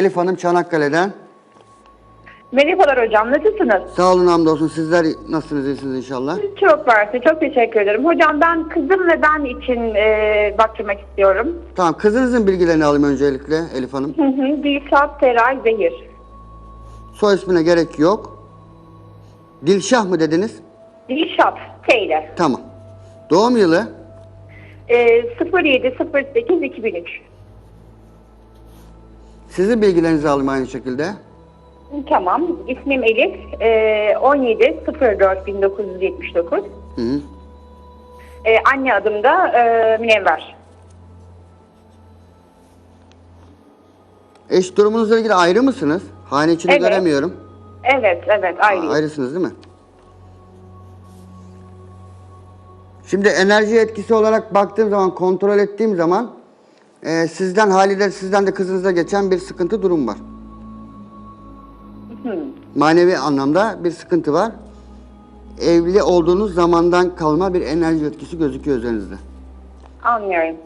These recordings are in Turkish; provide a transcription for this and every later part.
Elif Hanım Çanakkale'den. Merhabalar hocam, nasılsınız? Sağ olun hamdolsun. Sizler nasılsınız? iyisiniz inşallah. Çok mersi, çok teşekkür ederim. Hocam ben kızım ve ben için e, baktırmak istiyorum. Tamam. Kızınızın bilgilerini alayım öncelikle Elif Hanım. Hı hı, Dilşat Teray Zehir. Soy ismine gerek yok. Dilşah mı dediniz? Dilşat T ile. Tamam. Doğum yılı E, 07 2003. sizin bilgilerinizi alayım aynı şekilde. Tamam, ismim Elif. E, 17 04 1979. Hı -hı. E, anne adım da e, Münevver. Eş durumunuzla ilgili ayrı mısınız? Hane içini Evet. göremiyorum. Evet, evet, ayrıyım. Aa, ayrısınız değil mi? Şimdi enerji etkisi olarak baktığım zaman, kontrol ettiğim zaman e, sizden haliyle sizden de kızınıza geçen bir sıkıntı durum var. Manevi anlamda bir sıkıntı var. Evli olduğunuz zamandan kalma bir enerji etkisi gözüküyor üzerinizde. Anlıyorum.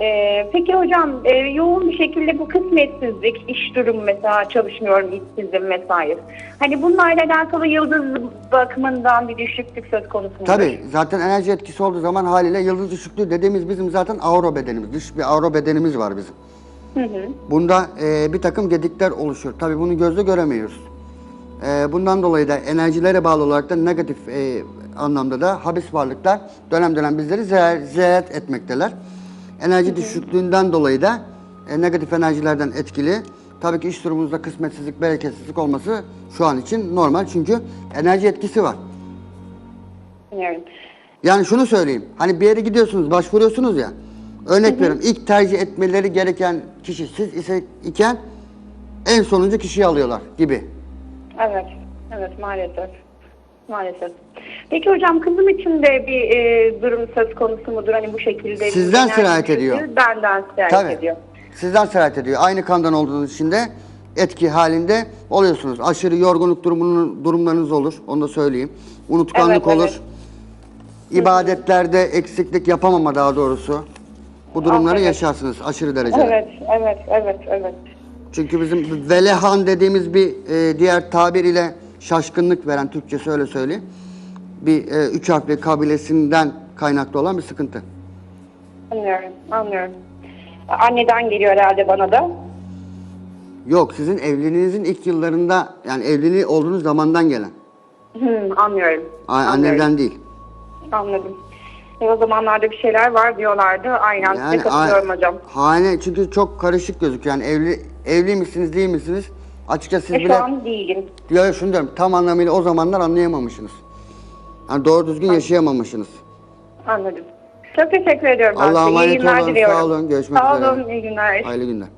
Ee, peki hocam e, yoğun bir şekilde bu kısmetsizlik, iş durumu mesela çalışmıyorum, işsizim vesaire. Hani bunlarla alakalı yıldız bakımından bir düşüklük söz konusu mu? Tabii zaten enerji etkisi olduğu zaman haliyle yıldız düşüklüğü dediğimiz bizim zaten aura bedenimiz. Dış bir aura bedenimiz var bizim. Bunda e, bir takım gedikler oluşuyor. Tabii bunu gözle göremiyoruz. E, bundan dolayı da enerjilere bağlı olarak da negatif e, anlamda da habis varlıklar dönem dönem bizleri ziyaret etmekteler. Enerji düşüklüğünden dolayı da e, negatif enerjilerden etkili. Tabii ki iş durumunuzda kısmetsizlik, bereketsizlik olması şu an için normal çünkü enerji etkisi var. Anlıyorum. Yani şunu söyleyeyim. Hani bir yere gidiyorsunuz, başvuruyorsunuz ya. Örnek veriyorum. ilk tercih etmeleri gereken kişi siz ise iken en sonuncu kişiyi alıyorlar gibi. Evet, evet maalesef. Maalesef. Peki hocam kızım için de bir e, durum söz konusu mudur? Hani bu şekilde. Sizden bir sirayet ediyor. Benden sirayet Tabii. ediyor. Sizden sirayet ediyor. Aynı kandan olduğunuz için de etki halinde oluyorsunuz. Aşırı yorgunluk durumunun, durumlarınız olur. Onu da söyleyeyim. Unutkanlık Evet, olur. evet. İbadetlerde eksiklik yapamama daha doğrusu. Bu durumları evet. yaşarsınız aşırı derecede. Evet, evet, evet, evet. Çünkü bizim velehan dediğimiz bir e, diğer tabir ile şaşkınlık veren Türkçesi öyle söyleyeyim. Bir e, üç harfli kabilesinden kaynaklı olan bir sıkıntı. Anlıyorum, anlıyorum. Anneden geliyor herhalde bana da. Yok sizin evliliğinizin ilk yıllarında yani evliliği olduğunuz zamandan gelen. Hmm, anlıyorum. A-. Anneden değil. Anladım. E, o zamanlarda bir şeyler var diyorlardı. Aynen size katılıyorum a- hocam. Hane çünkü çok karışık gözüküyor. Yani evli evli misiniz değil misiniz? Açıkçası siz E, bile şu an değilim. Ya şunu diyorum tam anlamıyla o zamanlar anlayamamışsınız. Yani doğru düzgün yaşayamamışsınız. Anladım. Çok teşekkür ediyorum. Allah'a emanet olun. Sağ olun. Görüşmek Sağ üzere. olun. iyi günler. Hayırlı günler.